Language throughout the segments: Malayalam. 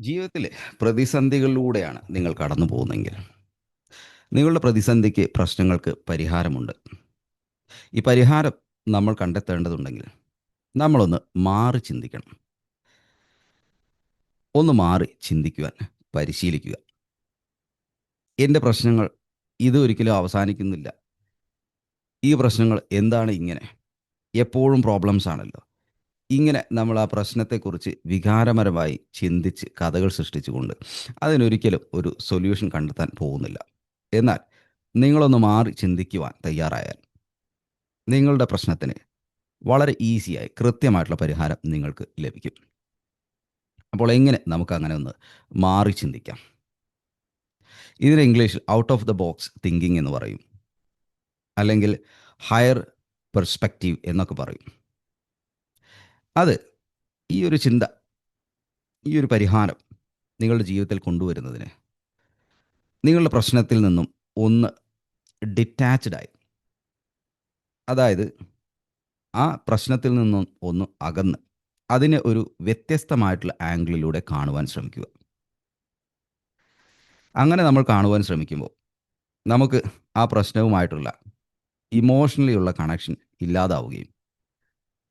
ജീവിതത്തിൽ പ്രതിസന്ധികളിലൂടെയാണ് നിങ്ങൾ കടന്നു പോകുന്നതെങ്കിൽ നിങ്ങളുടെ പ്രതിസന്ധിക്ക് പ്രശ്നങ്ങൾക്ക് പരിഹാരമുണ്ട്. ഈ പരിഹാരം നമ്മൾ കണ്ടെത്തേണ്ടതുണ്ടെങ്കിൽ നമ്മളൊന്ന് മാറി ചിന്തിക്കണം. ഒന്ന് മാറി ചിന്തിക്കുവാൻ പരിശീലിക്കുക. എന്റെ പ്രശ്നങ്ങൾ ഇതൊരിക്കലും അവസാനിക്കുന്നില്ല. ഈ പ്രശ്നങ്ങൾ എന്താണ് ഇങ്ങനെ? എപ്പോഴും പ്രോബ്ലംസ് ആണല്ലോ. ഇങ്ങനെ നമ്മൾ ആ പ്രശ്നത്തെക്കുറിച്ച് വികാരപരമായി ചിന്തിച്ച് കഥകൾ സൃഷ്ടിച്ചുകൊണ്ട് അതിനൊരിക്കലും ഒരു സൊല്യൂഷൻ കണ്ടെത്താൻ പോകുന്നില്ല. എന്നാൽ നിങ്ങളൊന്ന് മാറി ചിന്തിക്കുവാൻ തയ്യാറായാൽ നിങ്ങളുടെ പ്രശ്നത്തിന് വളരെ ഈസിയായി കൃത്യമായിട്ടുള്ള പരിഹാരം നിങ്ങൾക്ക് ലഭിക്കും. അപ്പോൾ എങ്ങനെ നമുക്ക് അങ്ങനെ ഒന്ന് മാറി ചിന്തിക്കാം? ഇതിന് ഇംഗ്ലീഷിൽ out of the box thinking എന്ന് പറയും. അല്ലെങ്കിൽ ഹയർ പെർസ്പെക്റ്റീവ് എന്നൊക്കെ പറയും. അത് ഈ ഒരു ചിന്ത ഈ ഒരു പരിഹാരം നിങ്ങളുടെ ജീവിതത്തിൽ കൊണ്ടുവരുന്നതിന് നിങ്ങളുടെ പ്രശ്നത്തിൽ നിന്നും ഒന്ന് ഡിറ്റാച്ച്ഡായി അതായത് ആ പ്രശ്നത്തിൽ നിന്നും ഒന്ന് അകന്ന് അതിനെ ഒരു വ്യത്യസ്തമായിട്ടുള്ള ആംഗിളിലൂടെ കാണുവാൻ ശ്രമിക്കുക. അങ്ങനെ നമ്മൾ കാണുവാൻ ശ്രമിക്കുമ്പോൾ നമുക്ക് ആ പ്രശ്നവുമായിട്ടുള്ള ഇമോഷണലി ഉള്ള കണക്ഷൻ ഇല്ലാതാവുകയും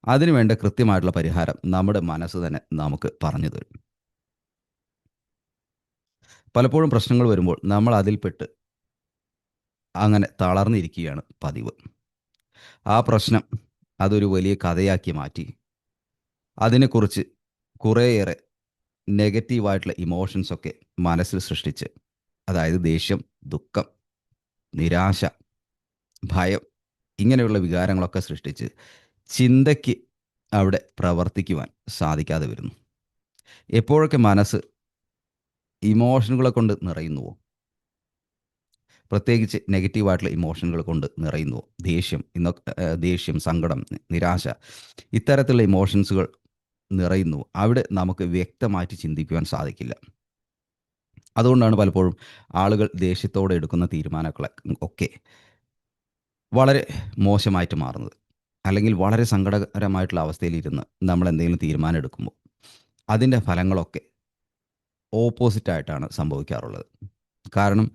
അതിനുവേണ്ട കൃത്യമായിട്ടുള്ള പരിഹാരം നമ്മുടെ മനസ്സ് തന്നെ നമുക്ക് പറഞ്ഞു തരും. പലപ്പോഴും പ്രശ്നങ്ങൾ വരുമ്പോൾ നമ്മൾ അതിൽപ്പെട്ട് അങ്ങനെ തളർന്നിരിക്കുകയാണ് പതിവ്. ആ പ്രശ്നം അതൊരു വലിയ കഥയാക്കി മാറ്റി. അതിനെക്കുറിച്ച് കുറേയേറെ നെഗറ്റീവായിട്ടുള്ള ഇമോഷൻസ് ഒക്കെ മനസ്സിൽ സൃഷ്ടിച്ച് അതായത് ദേഷ്യം ദുഃഖം നിരാശ ഭയം ഇങ്ങനെയുള്ള വികാരങ്ങളൊക്കെ സൃഷ്ടിച്ച് ചിന്തയ്ക്ക് അവിടെ പ്രവർത്തിക്കുവാൻ സാധിക്കാതെ വരുന്നു. എപ്പോഴൊക്കെ മനസ്സ് ഇമോഷനുകളെ കൊണ്ട് നിറയുന്നുവോ? പ്രത്യേകിച്ച് നെഗറ്റീവായിട്ടുള്ള ഇമോഷനുകൾ കൊണ്ട് നിറയുന്നുവോ? ദേഷ്യം ഇന്നൊക്കെ ദേഷ്യം സങ്കടം നിരാശ ഇത്തരത്തിലുള്ള ഇമോഷൻസുകൾ നിറയുന്നു അവിടെ നമുക്ക് വ്യക്തമായിട്ട് ചിന്തിക്കുവാൻ സാധിക്കില്ല. അതുകൊണ്ടാണ് പലപ്പോഴും ആളുകൾ ദേഷ്യത്തോടെ എടുക്കുന്ന തീരുമാനങ്ങളെ ഒക്കെ വളരെ മോശമായിട്ട് മാറുന്നത്. അല്ലെങ്കിൽ വളരെ സങ്കടകരമായിട്ടുള്ള അവസ്ഥയിലിരുന്ന് നമ്മൾ എന്തെങ്കിലും തീരുമാനം എടുക്കുമ്പോൾ അതിന്റെ ഫലങ്ങളൊക്കെ ഓപ്പോസിറ്റായിട്ടാണ് സംഭവിക്കാറുള്ളത്. കാരണം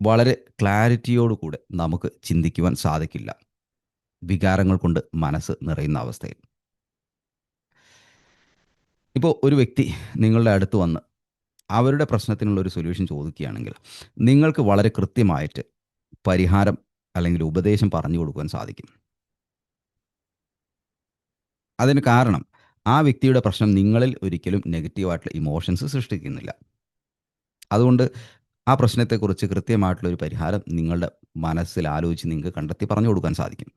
വളരെ ക്ലാരിറ്റിയോടുകൂടെ നമുക്ക് ചിന്തിക്കുവാൻ സാധിക്കില്ല. വികാരങ്ങൾ കൊണ്ട് മനസ്സ് നിറയുന്ന അവസ്ഥയിൽ. ഇപ്പോൾ ഒരു വ്യക്തി നിങ്ങളുടെ അടുത്ത് വന്ന് അവരുടെ പ്രശ്നത്തിനുള്ള ഒരു സൊല്യൂഷൻ ചോദിക്കുകയാണെങ്കിൽ നിങ്ങൾക്ക് വളരെ കൃത്യമായിട്ട് പരിഹാരം അല്ലെങ്കിൽ ഉപദേശം പറഞ്ഞു കൊടുക്കുവാൻ സാധിക്കും. അതിന് കാരണം ആ വ്യക്തിയുടെ പ്രശ്നം നിങ്ങളിൽ ഒരിക്കലും നെഗറ്റീവായിട്ടുള്ള ഇമോഷൻസ് സൃഷ്ടിക്കുന്നില്ല. അതുകൊണ്ട് ആ പ്രശ്നത്തെക്കുറിച്ച് കൃത്യമായിട്ടുള്ള ഒരു പരിഹാരം നിങ്ങളുടെ മനസ്സിൽ ആലോചിച്ച് നിങ്ങൾക്ക് കണ്ടെത്തി പറഞ്ഞു കൊടുക്കാൻ സാധിക്കും.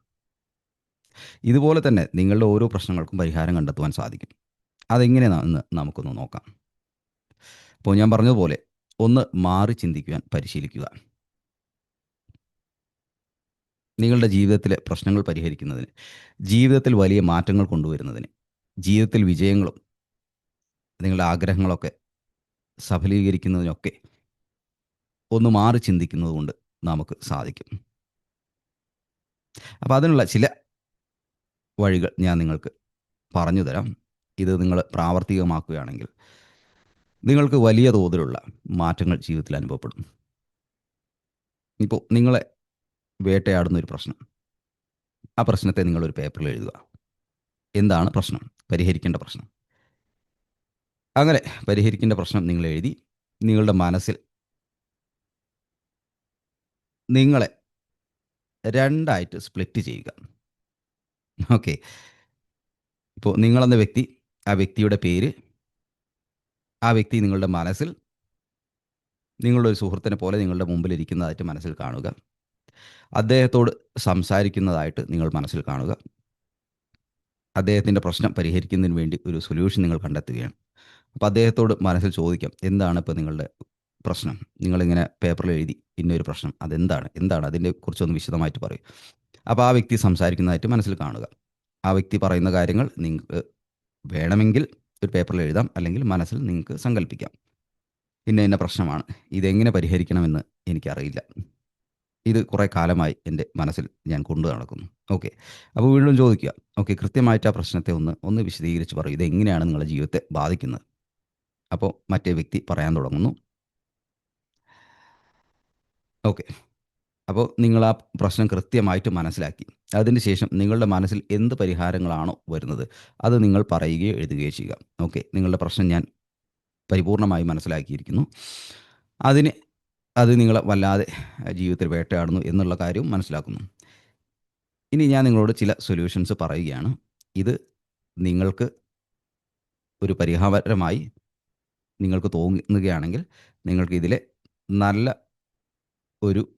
ഇതുപോലെ തന്നെ നിങ്ങളുടെ ഓരോ പ്രശ്നങ്ങൾക്കും പരിഹാരം കണ്ടെത്തുവാൻ സാധിക്കും. അതെങ്ങനെയാണെന്ന് നമുക്കൊന്ന് നോക്കാം. അപ്പോൾ ഞാൻ പറഞ്ഞതുപോലെ ഒന്ന് മാറി ചിന്തിക്കുവാൻ പരിശീലിക്കുക നിങ്ങളുടെ ജീവിതത്തിലെ പ്രശ്നങ്ങൾ പരിഹരിക്കുന്നതിന് ജീവിതത്തിൽ വലിയ മാറ്റങ്ങൾ കൊണ്ടുവരുന്നതിന് ജീവിതത്തിൽ വിജയങ്ങളും നിങ്ങളുടെ ആഗ്രഹങ്ങളൊക്കെ സഫലീകരിക്കുന്നതിനൊക്കെ ഒന്ന് മാറി ചിന്തിക്കുന്നതുകൊണ്ട് നമുക്ക് സാധിക്കും. അപ്പോൾ അതിനുള്ള ചില വഴികൾ ഞാൻ നിങ്ങൾക്ക് പറഞ്ഞു തരാം ഇത് നിങ്ങൾ പ്രാവർത്തികമാക്കുകയാണെങ്കിൽ നിങ്ങൾക്ക് വലിയ തോതിലുള്ള മാറ്റങ്ങൾ ജീവിതത്തിൽ അനുഭവപ്പെടും. ഇപ്പോൾ നിങ്ങളെ വേട്ടയാടുന്ന ഒരു പ്രശ്നം. ആ പ്രശ്നത്തെ നിങ്ങളൊരു പേപ്പറിൽ എഴുതുക. എന്താണ് പ്രശ്നം? പരിഹരിക്കേണ്ട പ്രശ്നം. അങ്ങനെ പരിഹരിക്കേണ്ട പ്രശ്നം നിങ്ങൾ എഴുതി നിങ്ങളുടെ മനസ്സിൽ നിങ്ങളെ രണ്ടായിട്ട് സ്പ്ലിറ്റ് ചെയ്യുക. ഓക്കെ. ഇപ്പോൾ നിങ്ങളെന്ന വ്യക്തി ആ വ്യക്തിയുടെ പേര് ആ വ്യക്തി നിങ്ങളുടെ മനസ്സിൽ നിങ്ങളുടെ ഒരു സുഹൃത്തിനെ പോലെ നിങ്ങളുടെ മുമ്പിൽ ഇരിക്കുന്നതായിട്ട് മനസ്സിൽ കാണുക. അദ്ദേഹത്തോട് സംസാരിക്കുന്നതായിട്ട് നിങ്ങൾ മനസ്സിൽ കാണുക. അദ്ദേഹത്തിന്റെ പ്രശ്നം പരിഹരിക്കുന്നതിന് വേണ്ടി ഒരു സൊല്യൂഷൻ നിങ്ങൾ കണ്ടെത്തുകയാണ്. അപ്പോൾ അദ്ദേഹത്തോട് മനസ്സിൽ ചോദിക്കാം എന്താണ് ഇപ്പോൾ നിങ്ങളുടെ പ്രശ്നം? നിങ്ങളിങ്ങനെ പേപ്പറിൽ എഴുതി ഇന്നൊരു പ്രശ്നം അതെന്താണ്? എന്താണ്? അതിനെ കുറിച്ചൊന്ന് വിശദമായിട്ട് പറയും. അപ്പോൾ ആ വ്യക്തി സംസാരിക്കുന്നതായിട്ട് മനസ്സിൽ കാണുക. ആ വ്യക്തി പറയുന്ന കാര്യങ്ങൾ നിങ്ങൾക്ക് വേണമെങ്കിൽ ഒരു പേപ്പറിൽ എഴുതാം അല്ലെങ്കിൽ മനസ്സിൽ നിങ്ങൾക്ക് സങ്കല്പിക്കാം ഇന്ന ഇന്ന പ്രശ്നമാണ്. ഇതെങ്ങനെ പരിഹരിക്കണമെന്ന് എനിക്കറിയില്ല. ഇത് കുറേ കാലമായി എന്റെ മനസ്സിൽ ഞാൻ കൊണ്ടു നടക്കുന്നു. ഓക്കെ. അപ്പോൾ വീണ്ടും ചോദിക്കുക. ഓക്കെ കൃത്യമായിട്ട് ആ പ്രശ്നത്തെ ഒന്ന് ഒന്ന് വിശദീകരിച്ച് പറയും. ഇതെങ്ങനെയാണ് നിങ്ങളുടെ ജീവിതത്തെ ബാധിക്കുന്നത്? അപ്പോൾ മറ്റേ വ്യക്തി പറയാൻ തുടങ്ങുന്നു. ഓക്കെ. അപ്പോൾ നിങ്ങൾ ആ പ്രശ്നം കൃത്യമായിട്ട് മനസ്സിലാക്കി. അതിന് ശേഷം നിങ്ങളുടെ മനസ്സിൽ എന്ത് പരിഹാരങ്ങളാണോ വരുന്നത് അത് നിങ്ങൾ പറയുകയോ എഴുതുകയോ ചെയ്യുക. ഓക്കെ. നിങ്ങളുടെ പ്രശ്നം ഞാൻ പരിപൂർണമായി മനസ്സിലാക്കിയിരിക്കുന്നു. അതിന് അത് നിങ്ങളെ വല്ലാതെ ജീവിതത്തിൽ വേട്ടയാടുന്നു എന്നുള്ള കാര്യവും മനസ്സിലാക്കുന്നു. ഇനി ഞാൻ നിങ്ങളോട് ചില സൊല്യൂഷൻസ് പറയുകയാണ്. ഇത് നിങ്ങൾക്ക് ഒരു പരിഹാരമായി നിങ്ങൾക്ക് തോന്നുകയാണെങ്കിൽ നിങ്ങൾക്ക് ഇതിലെ നല്ല ഒരു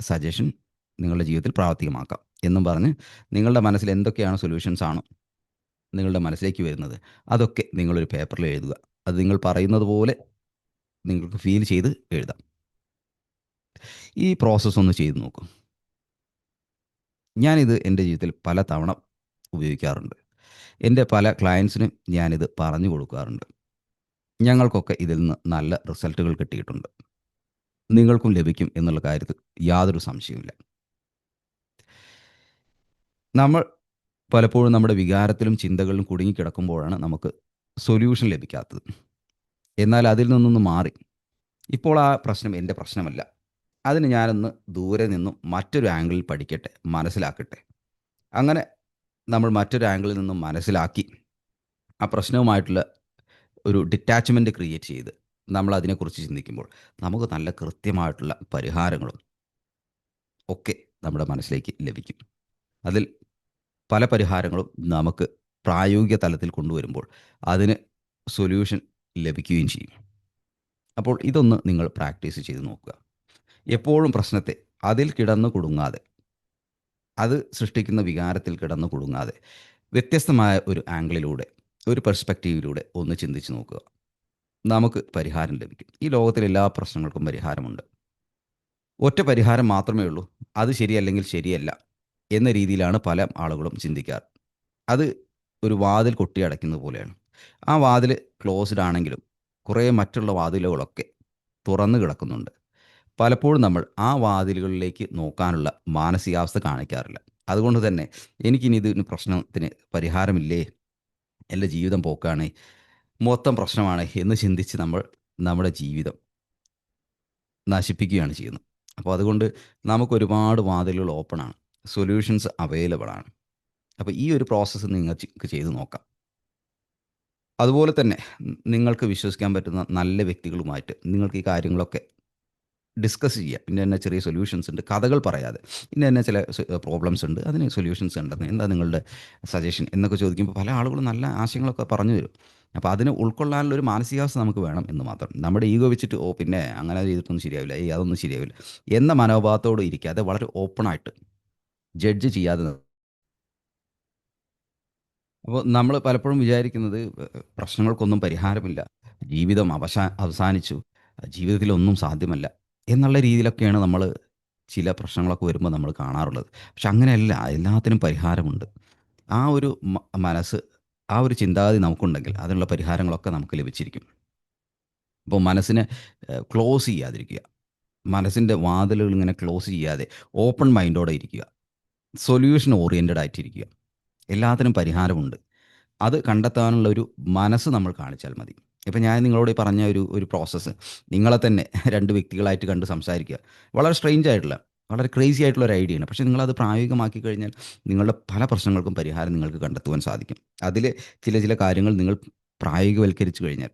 സജഷൻ നിങ്ങളുടെ ജീവിതത്തിൽ പ്രാവർത്തികമാക്കാം എന്നും പറഞ്ഞ് നിങ്ങളുടെ മനസ്സിൽ എന്തൊക്കെയാണ് സൊല്യൂഷൻസ് ആണ് നിങ്ങളുടെ മനസ്സിലേക്ക് വരുന്നത് അതൊക്കെ നിങ്ങളൊരു പേപ്പറിൽ എഴുതുക. അത് നിങ്ങൾ പറയുന്നത് പോലെ നിങ്ങൾക്ക് ഫീൽ ചെയ്ത് എഴുതാം. ഈ പ്രോസസ്സ് ഒന്ന് ചെയ്ത് നോക്കും. ഞാനിത് എന്റെ ജീവിതത്തിൽ പല തവണ ഉപയോഗിക്കാറുണ്ട്. എന്റെ പല ക്ലയൻസിനും ഞാനിത് പറഞ്ഞു കൊടുക്കാറുണ്ട്. ഞങ്ങൾക്കൊക്കെ ഇതിൽ നിന്ന് നല്ല റിസൾട്ടുകൾ കിട്ടിയിട്ടുണ്ട്. നിങ്ങൾക്കും ലഭിക്കും എന്നുള്ള കാര്യത്തിൽ യാതൊരു സംശയവുമില്ല. നമ്മൾ പലപ്പോഴും നമ്മുടെ വികാരത്തിലും ചിന്തകളിലും കുടുങ്ങിക്കിടക്കുമ്പോഴാണ് നമുക്ക് സൊല്യൂഷൻ ലഭിക്കാത്തത്. എന്നാൽ അതിൽ നിന്നൊന്ന് മാറി. ഇപ്പോൾ ആ പ്രശ്നം എന്റെ പ്രശ്നമല്ല. അതിന് ഞാനൊന്ന് ദൂരെ നിന്നും മറ്റൊരു ആംഗിളിൽ പഠിക്കട്ടെ മനസ്സിലാക്കട്ടെ. അങ്ങനെ നമ്മൾ മറ്റൊരു ആംഗിളിൽ നിന്നും മനസ്സിലാക്കി ആ പ്രശ്നവുമായിട്ടുള്ള ഒരു ഡിറ്റാച്ച്മെന്റ് ക്രിയേറ്റ് ചെയ്ത് നമ്മൾ അതിനെക്കുറിച്ച് ചിന്തിക്കുമ്പോൾ നമുക്ക് നല്ല കൃത്യമായിട്ടുള്ള പരിഹാരങ്ങളും ഒക്കെ നമ്മുടെ മനസ്സിലേക്ക് ലഭിക്കും. അതിൽ പല പരിഹാരങ്ങളും നമുക്ക് പ്രായോഗിക തലത്തിൽ കൊണ്ടുവരുമ്പോൾ അതിന് സൊല്യൂഷൻ ലഭിക്കുകയും ചെയ്യും. അപ്പോൾ ഇതൊന്ന് നിങ്ങൾ പ്രാക്ടീസ് ചെയ്ത് നോക്കുക. എപ്പോഴും പ്രശ്നത്തെ അതിൽ കിടന്നു കുടുങ്ങാതെ അത് സൃഷ്ടിക്കുന്ന വികാരത്തിൽ കിടന്നു കുടുങ്ങാതെ വ്യത്യസ്തമായ ഒരു ആംഗിളിലൂടെ ഒരു പെർസ്പെക്റ്റീവിലൂടെ ഒന്ന് ചിന്തിച്ച് നോക്കുക. നമുക്ക് പരിഹാരം ലഭിക്കും. ഈ ലോകത്തിൽ എല്ലാ പ്രശ്നങ്ങൾക്കും പരിഹാരമുണ്ട്. ഒറ്റ പരിഹാരം മാത്രമേ ഉള്ളൂ. അത് ശരിയല്ലെങ്കിൽ ശരിയല്ല എന്ന രീതിയിലാണ് പല ആളുകളും ചിന്തിക്കാറ്. അത് ഒരു വാതിൽ കൊട്ടി കൊട്ടിയടയ്ക്കുന്നത് പോലെയാണ്. ആ വാതിൽ ക്ലോസ്ഡ് ആണെങ്കിലും കുറേ മറ്റുള്ള വാതിലുകളൊക്കെ തുറന്നു കിടക്കുന്നുണ്ട്. പലപ്പോഴും നമ്മൾ ആ വാതിലുകളിലേക്ക് നോക്കാനുള്ള മാനസികാവസ്ഥ കാണിക്കാറില്ല. അതുകൊണ്ട് തന്നെ എനിക്കിനി ഇതിന് പ്രശ്നത്തിന് പരിഹാരമില്ലേ? എന്റെ ജീവിതം പോക്കാണ്. മൊത്തം പ്രശ്നമാണ് എന്ന് ചിന്തിച്ച് നമ്മൾ നമ്മുടെ ജീവിതം നശിപ്പിക്കുകയാണ് ചെയ്യുന്നത്. അപ്പോൾ അതുകൊണ്ട് നമുക്ക് ഒരുപാട് വാതിലുകൾ ഓപ്പണാണ് സൊല്യൂഷൻസ് അവൈലബിൾ ആണ്. അപ്പോൾ ഈ ഒരു പ്രോസസ്സ് നിങ്ങൾക്ക് ചെയ്ത് നോക്കാം. അതുപോലെ തന്നെ നിങ്ങൾക്ക് വിശ്വസിക്കാൻ പറ്റുന്ന നല്ല വ്യക്തികളുമായിട്ട് നിങ്ങൾക്ക് ഈ കാര്യങ്ങളൊക്കെ ഡിസ്കസ് ചെയ്യുക. പിന്നെ തന്നെ ചെറിയ സൊല്യൂഷൻസ് ഉണ്ട് കഥകൾ പറയാതെ. ഇന്ന തന്നെ ചില പ്രോബ്ലംസ് ഉണ്ട് അതിന് സൊല്യൂഷൻസ് ഉണ്ടെന്ന് എന്താ നിങ്ങളുടെ സജഷൻ എന്നൊക്കെ ചോദിക്കുമ്പോൾ പല ആളുകളും നല്ല ആശയങ്ങളൊക്കെ പറഞ്ഞു തരും. അപ്പോൾ അതിനെ ഉൾക്കൊള്ളാനുള്ള ഒരു മാനസികാവസ്ഥ നമുക്ക് വേണം എന്ന് മാത്രം. നമ്മുടെ ഈഗോ വെച്ചിട്ട് ഓ പിന്നെ അങ്ങനെ ചെയ്തിട്ടൊന്നും ശരിയാവില്ല ഏയ് അതൊന്നും ശരിയാവില്ല എന്ന മനോഭാവത്തോട് ഇരിക്കാതെ വളരെ ഓപ്പണായിട്ട് ജഡ്ജ് ചെയ്യാതെ അപ്പോൾ നമ്മൾ പലപ്പോഴും വിചാരിക്കുന്നത് പ്രശ്നങ്ങൾക്കൊന്നും പരിഹാരമില്ല. ജീവിതം അവസാ അവസാനിച്ചു. ജീവിതത്തിലൊന്നും സാധ്യമല്ല. എന്നുള്ള രീതിയിലൊക്കെയാണ് നമ്മൾ ചില പ്രശ്നങ്ങളൊക്കെ വരുമ്പോൾ നമ്മൾ കാണാറുള്ളത്. പക്ഷെ അങ്ങനെയല്ല എല്ലാത്തിനും പരിഹാരമുണ്ട്. ആ ഒരു മനസ്സ് ആ ഒരു ചിന്താഗതി നമുക്കുണ്ടെങ്കിൽ അതിനുള്ള പരിഹാരങ്ങളൊക്കെ നമുക്ക് ലഭിച്ചിരിക്കും. അപ്പോൾ മനസ്സിനെ ക്ലോസ് ചെയ്യാതിരിക്കുക. മനസ്സിന്റെ വാതിലുകൾ ഇങ്ങനെ ക്ലോസ് ചെയ്യാതെ ഓപ്പൺ മൈൻഡോടെ ഇരിക്കുക. സൊല്യൂഷൻ ഓറിയന്റഡ് ആയിട്ടിരിക്കുക. എല്ലാത്തിനും പരിഹാരമുണ്ട്. അത് കണ്ടെത്താനുള്ള ഒരു മനസ്സ് നമ്മൾ കാണിച്ചാൽ മതി. ഇപ്പം ഞാൻ നിങ്ങളോട് പറഞ്ഞ ഒരു ഒരു പ്രോസസ്സ് നിങ്ങളെ തന്നെ രണ്ട് വ്യക്തികളായിട്ട് കണ്ട് സംസാരിക്കുക. വളരെ സ്ട്രെയിഞ്ച് ആയിട്ടുള്ള വളരെ ക്രേസി ആയിട്ടുള്ള ഒരു ഐഡിയ ആണ്. പക്ഷേ നിങ്ങളത് പ്രായോഗികമാക്കി കഴിഞ്ഞാൽ നിങ്ങളുടെ പല പ്രശ്നങ്ങൾക്കും പരിഹാരം നിങ്ങൾക്ക് കണ്ടെത്തുവാൻ സാധിക്കും. അതിൽ ചില ചില കാര്യങ്ങൾ നിങ്ങൾ പ്രായോഗികവൽക്കരിച്ചു കഴിഞ്ഞാൽ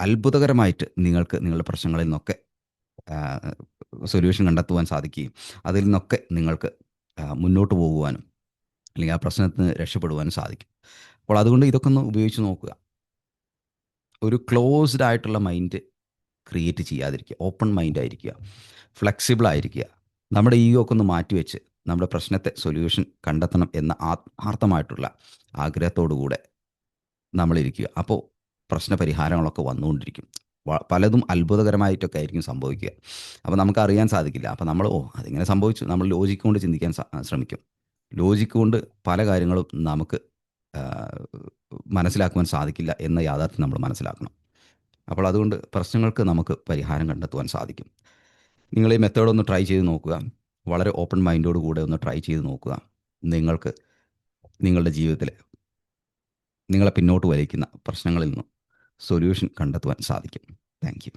അത്ഭുതകരമായിട്ട് നിങ്ങൾക്ക് നിങ്ങളുടെ പ്രശ്നങ്ങളിൽ നിന്നൊക്കെ സൊല്യൂഷൻ കണ്ടെത്തുവാൻ സാധിക്കുകയും അതിൽ നിന്നൊക്കെ നിങ്ങൾക്ക് മുന്നോട്ട് പോകുവാനും അല്ലെങ്കിൽ ആ പ്രശ്നത്തിന് രക്ഷപ്പെടുവാനും സാധിക്കും. അപ്പോൾ അതുകൊണ്ട് ഇതൊക്കെ ഒന്ന് ഉപയോഗിച്ച് നോക്കുക. ഒരു ക്ലോസ്ഡ് ആയിട്ടുള്ള മൈൻഡ് ക്രിയേറ്റ് ചെയ്യാതിരിക്കുക. ഓപ്പൺ മൈൻഡ് ആയിരിക്കുക. ഫ്ലെക്സിബിൾ ആയിരിക്കുക. നമ്മുടെ ഈഗോ ഒക്കെ ഒന്ന് മാറ്റിവെച്ച് നമ്മുടെ പ്രശ്നത്തെ സൊല്യൂഷൻ കണ്ടെത്തണം എന്ന ആത്മാർത്ഥമായിട്ടുള്ള ആഗ്രഹത്തോടുകൂടെ നമ്മളിരിക്കുക. അപ്പോൾ പ്രശ്ന പരിഹാരങ്ങളൊക്കെ വന്നുകൊണ്ടിരിക്കും പലതും അത്ഭുതകരമായിട്ടൊക്കെ ആയിരിക്കും സംഭവിക്കുക. അപ്പോൾ നമുക്ക് അറിയാൻ സാധിക്കില്ല. അപ്പോൾ നമ്മൾ ഓ അതിങ്ങനെ സംഭവിച്ചു. നമ്മൾ ലോജിക്ക് കൊണ്ട് ചിന്തിക്കാൻ ശ്രമിക്കും. ലോജിക്ക് കൊണ്ട് പല കാര്യങ്ങളും നമുക്ക് മനസ്സിലാക്കുവാൻ സാധിക്കില്ല എന്ന യാഥാർത്ഥ്യം നമ്മൾ മനസ്സിലാക്കണം. അപ്പോൾ അതുകൊണ്ട് പ്രശ്നങ്ങൾക്ക് നമുക്ക് പരിഹാരം കണ്ടെത്തുവാൻ സാധിക്കും. നിങ്ങൾ ഈ മെത്തേഡ് ഒന്ന് ട്രൈ ചെയ്ത് നോക്കുക. വളരെ ഓപ്പൺ മൈൻഡോട് കൂടെ ഒന്ന് ട്രൈ ചെയ്ത് നോക്കുക. നിങ്ങൾക്ക് നിങ്ങളുടെ ജീവിതത്തിൽ നിങ്ങളെ പിന്നോട്ട് വലിക്കുന്ന പ്രശ്നങ്ങളിൽ നിന്നും സൊല്യൂഷൻ കണ്ടെത്തുവാൻ സാധിക്കും. താങ്ക്